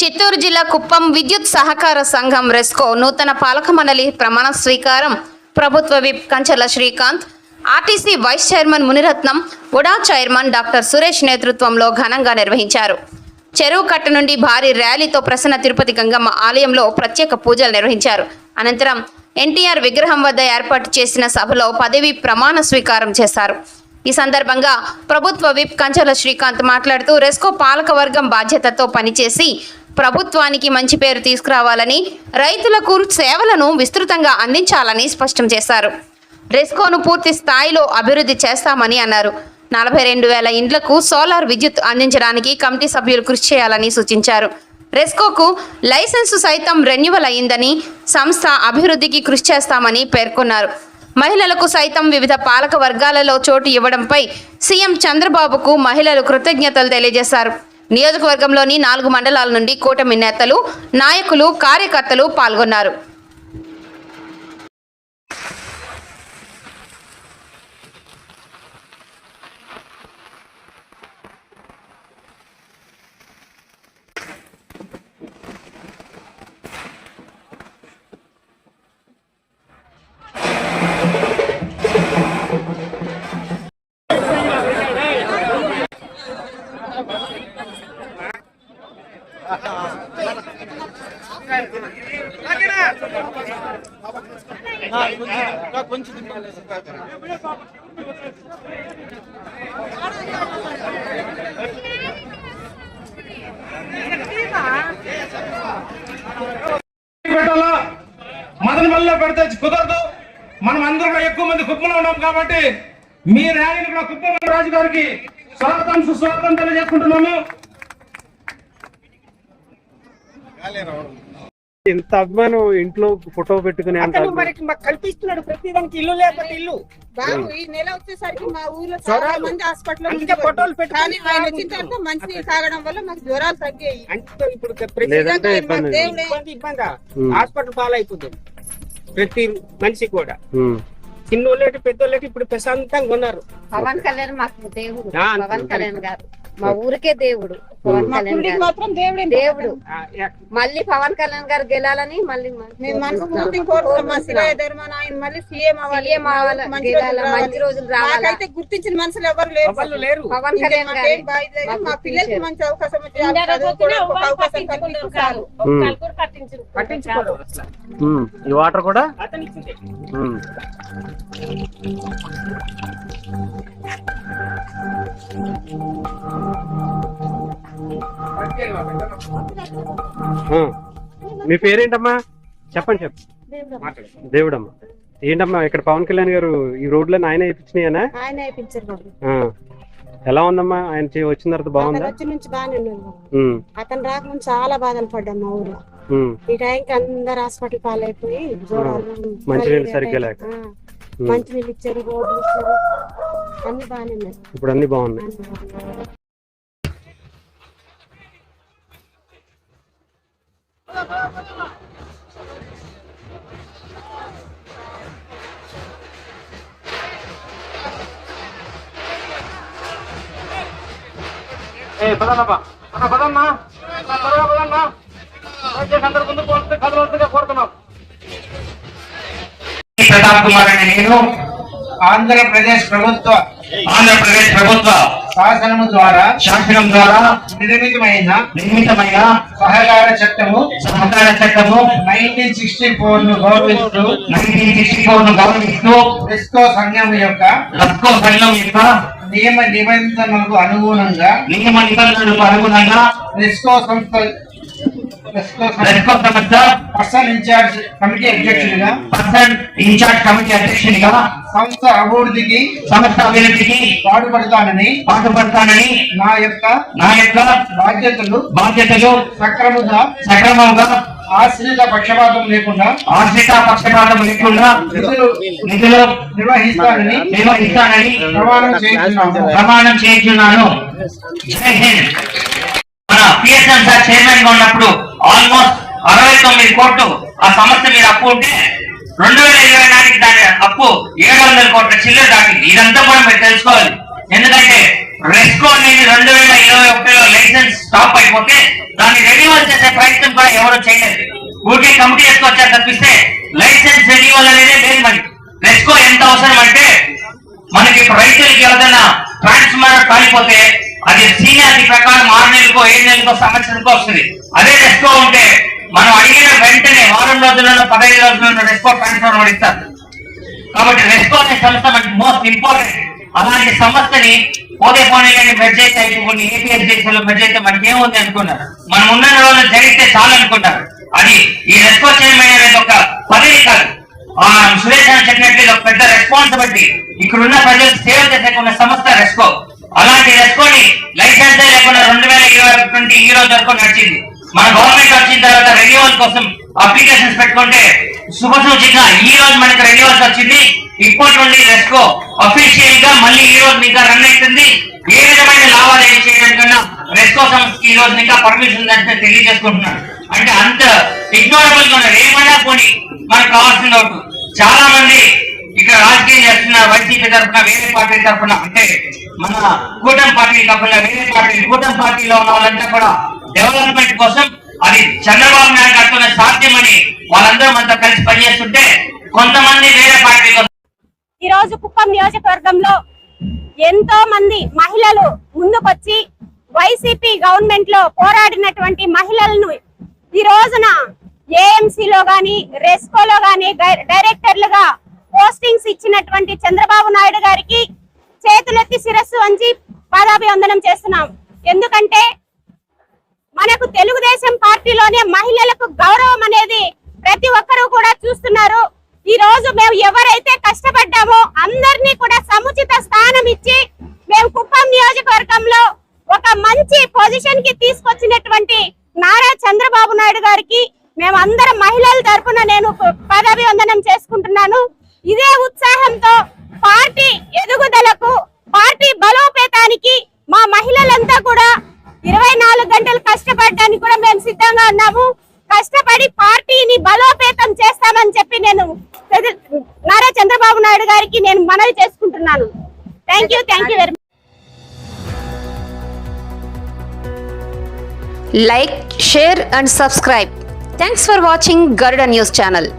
చిత్తూరు జిల్లా కుప్పం విద్యుత్ సహకార సంఘం రెస్కో నూతన పాలక మండలి ప్రమాణ స్వీకారం. ప్రభుత్వ whip Kanchela Srikanth RTC vice chairman Muniratnam UDA chairman doctor Suresh నేతృత్వంలో ఘనంగా నిర్వహించారు. చెరువు కట్ట నుండి భారీ ర్యాలీతో ప్రసన్న తిరుపతి గంగమ్మ ఆలయంలో ప్రత్యేక పూజలు నిర్వహించారు. అనంతరం ఎన్టీఆర్ విగ్రహం వద్ద ఏర్పాటు చేసిన సభలో పదవి ప్రమాణ స్వీకారం చేశారు. ఈ సందర్భంగా ప్రభుత్వ విప్ కంచెల శ్రీకాంత్ మాట్లాడుతూ రెస్కో పాలకవర్గం బాధ్యతతో పనిచేసి ప్రభుత్వానికి మంచి పేరు తీసుకురావాలని రైతులకు సేవలను విస్తృతంగా అందించాలని స్పష్టం చేశారు. రెస్కోను పూర్తి స్థాయిలో అభివృద్ధి చేస్తామని అన్నారు. నలభై రెండు వేల ఇండ్లకు సోలార్ విద్యుత్ అందించడానికి కమిటీ సభ్యులు కృషి చేయాలని సూచించారు. రెస్కోకు లైసెన్సు సైతం రెన్యువల్ అయిందని సంస్థ అభివృద్ధికి కృషి చేస్తామని పేర్కొన్నారు. మహిళలకు సైతం వివిధ పాలక వర్గాలలో చోటు ఇవ్వడంపై సీఎం చంద్రబాబుకు మహిళలు కృతజ్ఞతలు తెలియజేశారు. నియోజకవర్గంలోని నాలుగు మండలాల నుండి కూటమి నేతలు నాయకులు కార్యకర్తలు పాల్గొన్నారు. కొంచెం మదన పెడితే కుదరదు. మనం అందరం ఎక్కువ మంది కుప్పంలో ఉన్నాం కాబట్టి మీ ర్యాలీని కూడా కుప్పం రాజు గారికి స్వాగతం సుస్వాగతం తెలియజేసుకుంటున్నాము. ఇంత అభిమానం ఇంట్లో ఫోటో పెట్టుకునే అతను మరి మాకు కల్పిస్తున్నాడు ప్రతి దానికి ఇల్లు లేకపోతే ఇల్లు. బాబు ఈ నెల వచ్చేసరికి మా ఊర్లో చాలా జ్వరాలు. మంది హాస్పిటల్ అందుకే ఫోటోలు పెట్టుకొని కానీ ఆయన వచ్చిన తర్వాత మంచి తాగడం వల్ల మాకు జ్వరాలు తగ్గాయి. అంటే ఇప్పుడు ప్రతి ఇబ్బంది ఇబ్బంది. హాస్పిటల్ పాలైపోతుంది. ప్రతి మనిషి కూడా. చిన్నోళ్ళేటి పెద్దోళ్ళేటి ఇప్పుడు ప్రశాంతంగా ఉన్నారు. పవన్ కళ్యాణ్ మాకు దేవుడు. పవన్ కళ్యాణ్ గారు. మా ఊరికే దేవుడు. పవన్ కళ్యాణ్ గారు. దేవుడే మళ్ళీ పవన్ కళ్యాణ్ గారు గెలాలని మళ్ళీ సీఎం అవ్వాలి. మంచి రోజులు మంచి రోజులు రావాలి. మాకైతే గుర్తించిన మనుషులు ఎవరు లేరు. పవన్ కళ్యాణ్ గారు. మా పిల్లలకి. మంచి అవకాశం. ఈ వాటర్ కూడా? ఉమ్. ఆ. మీ పేరేంటమ్మా? చెప్పండి చెప్పు మాట్లాడు దేవుడమ్మా. ఏంటమ్మా ఇక్కడ పవన్ కళ్యాణ్ గారు ఈ రోడ్లను ఆయన వేయించినాయనా. ఎలా ఉందమ్మా? ఆయన వచ్చిన తర్వాత బాగుందా? నుంచి బాగానే. అతను రాకముందు చాలా బాధలు పడ్డాం మా ఊర్లో. ఈ టైంకి అందరు హాస్పిటల్ పాలైపోయి మంచినీళ్ళు సరిగ్గా. లేక. మంచినీళ్ళు ఇచ్చారు రోడ్లు ఇచ్చారు. అన్ని బాగానే ఉన్నాయి. ఇప్పుడు అన్ని బాగున్నాయి. ఏ పదన్నప్పా అన్న పదన్నా త్వరగా పదన్నా దయచేసి అందరు వస్తే కదలవలసిందిగా కోరుతున్నాం. ప్రతాప్ కుమార్ అనే నేను ఆంధ్రప్రదేశ్ ప్రభుత్వ ఆంధ్రప్రదేశ్ ప్రభుత్వ శాసనము ద్వారా శాసనం ద్వారా నిర్మితమైన నిర్మితమైన సహకార చట్టము సహకార చట్టము నైన్టీన్ సిక్స్టీ ఫోర్ను గౌరవిస్తూ నైన్టీన్ సిక్స్టీ ఫోర్ను గౌరవిస్తూ డిస్కో సంఘం యొక్క రస్కో సంఘం యొక్క నియమ నిబంధనలకు అనుగుణంగా నియమ నిబంధనలకు అనుగుణంగా రెస్కో సంస్థ పర్సన్ ఇన్ఛార్జ్ కమిటీ అధ్యక్షుడిగా. పర్సన్ ఇన్ఛార్జ్ కమిటీ అధ్యక్షునిగా సంస్థ అభివృద్ధికి సంస్థ అభివృద్ధికి పాటుపడతానని పాటుపడతానని నా యొక్క నా యొక్క బాధ్యతలు బాధ్యతలు సక్రమంగా సక్రమంగా ఆశ్రిత పక్షపాతం లేకుండా ఆర్థిక పక్షపాతం లేకుండా నిధులు నిర్వహిస్తానని నిర్వహిస్తానని ప్రమాణం చేస్తున్నాను. ప్రమాణం చేయించున్నాను జై హింద్. మన పిఎస్ఎం సార్ చైర్మన్గా ఉన్నప్పుడు ఆల్మోస్ట్ అరవై తొమ్మిది కోట్లు ఆ సంస్థ మీద అప్పు ఉంటే రెండు వేల ఇరవై నాటికి దాని అప్పు ఏడు వందల కోట్ల చిల్లర దాటింది. ఇదంతా కూడా మీరు తెలుసుకోవాలి. ఎందుకంటే రెస్కో అనేది రెండు వేల ఇరవై ఒకటిలో లైసెన్స్ స్టాప్ అయిపోతే దాన్ని రెన్యువల్ చేసే ప్రయత్నం కూడా ఎవరు చేయలేదు. ఊరికే కమిటీ వేసుకొచ్చారు తప్పిస్తే లైసెన్స్ రెన్యువల్ అనేది లేదు మరి. రెస్కో ఎంత అవసరం అంటే మనకి ఇప్పుడు రైతులకి ఏదైనా ట్రాన్స్ఫార్మర్ కాలిపోతే అది సీనియారిటీ ప్రకారం ఆరు నెలలకో ఏడు నెలలకో సంవత్సరానికో వస్తుంది. అదే రెస్కో ఉంటే మనం అడిగిన వెంటనే వారం రోజుల్లో పదహైదు రోజుల్లో రెస్కో ట్రాన్స్ఫార్మర్ ఇస్తారు కాబట్టి రెస్కో అనే సంస్థ మనకి మోస్ట్ ఇంపార్టెంట్. అలాంటి సంస్థని పోతే పోనీ కానీ మెర్జ్ అయితే అయిపోయి ఏపీఎస్డీసీలో మెర్జ్ అయితే మనకి ఏముంది అనుకున్నారు. మనం ఉన్న రోజులు జరిగితే చాలు అనుకుంటారు. అది ఈ రెస్కో చైర్మన్ అనేది ఒక పదవి కాదు. సురేష్ అని చెప్పినట్లు ఇది ఒక పెద్ద రెస్పాన్సిబిలిటీ ఇక్కడ ఉన్న ప్రజలకు సేవ చేసే ఉన్న సంస్థ రెస్కో అలాంటి రెస్కోని లైసెన్స్ లేకుండా రెండు వేల ఇరవై రెన్యువల్ వరకు నడిచింది. మన గవర్నమెంట్ వచ్చిన తర్వాత రెన్యువల్ కోసం అప్లికేషన్స్ పెట్టుకుంటే శుభ సూచిక ఈ రోజు మనకి రెన్యువల్స్ వచ్చింది. ఇప్పటి నుండి రెస్కో అఫీషియల్గా మళ్ళీ ఈ రోజు ఇంకా రన్ అవుతుంది. ఏ విధమైన లావాదేవీ చేయడానికన్నా రెస్కో సంస్థకి ఈ రోజు ఇంకా పర్మిషన్ అంటే తెలియజేసుకుంటున్నాను. అంటే అంత ఇగ్నోరబుల్గా ఏమైనా పోనీ మనకు కావాల్సిన చాలా మంది ఇక్కడ రాజకీయం చేస్తున్నారు వైసీపీ తరఫున వేరే పార్టీ తరఫున అంటే మన కూటమి పార్టీ కాకుండా వేరే పార్టీ కూటమి పార్టీలో ఉన్న వాళ్ళంతా కూడా డెవలప్మెంట్ కోసం అది చంద్రబాబు నాయుడు గారితోనే సాధ్యమని వాళ్ళందరూ మనతో కలిసి పనిచేస్తుంటే కొంతమంది వేరే పార్టీ ఈ రోజు కుప్పం నియోజకవర్గంలో ఎంతో మంది మహిళలు ముందుకొచ్చి వైసీపీ గవర్నమెంట్లో పోరాడినటువంటి మహిళలను ఈ రోజున ఏఎంసీలో గాని రెస్కోలో గాని డైరెక్టర్లుగా పోస్టింగ్స్ ఇచ్చినటువంటి చంద్రబాబు నాయుడు గారికి చేతులెత్తి శిరస్సు వంచి పాదాభివందనం చేస్తున్నాం. ఎందుకంటే మనకు తెలుగుదేశం పార్టీలోనే మహిళలకు గౌరవం అనేది ప్రతి ఒక్కరూ కూడా చూస్తున్నారు. ఈ రోజు మేము ఎవరైతే కష్టపడ్డామో అందరినీ కూడా సముచిత స్థానం ఇచ్చి మేము కుప్పం నియోజకవర్గంలో ఒక మంచి పొజిషన్కి తీసుకొచ్చినటువంటి నారా చంద్రబాబు నాయుడు గారికి మేము అందరం మహిళల తరఫున నేను పదవివందనం చేసుకుంటున్నాను. ఇదే ఉత్సాహంతో పార్టీ ఎదుగుదలకు పార్టీ బలోపేతానికి మా మహిళలంతా కూడా ఇరవై నాలుగు గంటలు కష్టపడడానికి కూడా మేము సిద్ధంగా ఉన్నాము. కష్టపడి పార్టీని బలోపేతం చేస్తామని చెప్పి నేను నారా చంద్రబాబు నాయుడు గారికి నేను మనవి చేసుకుంటున్నాను. Thank you thank you very like share and subscribe thanks for watching Garuda news channel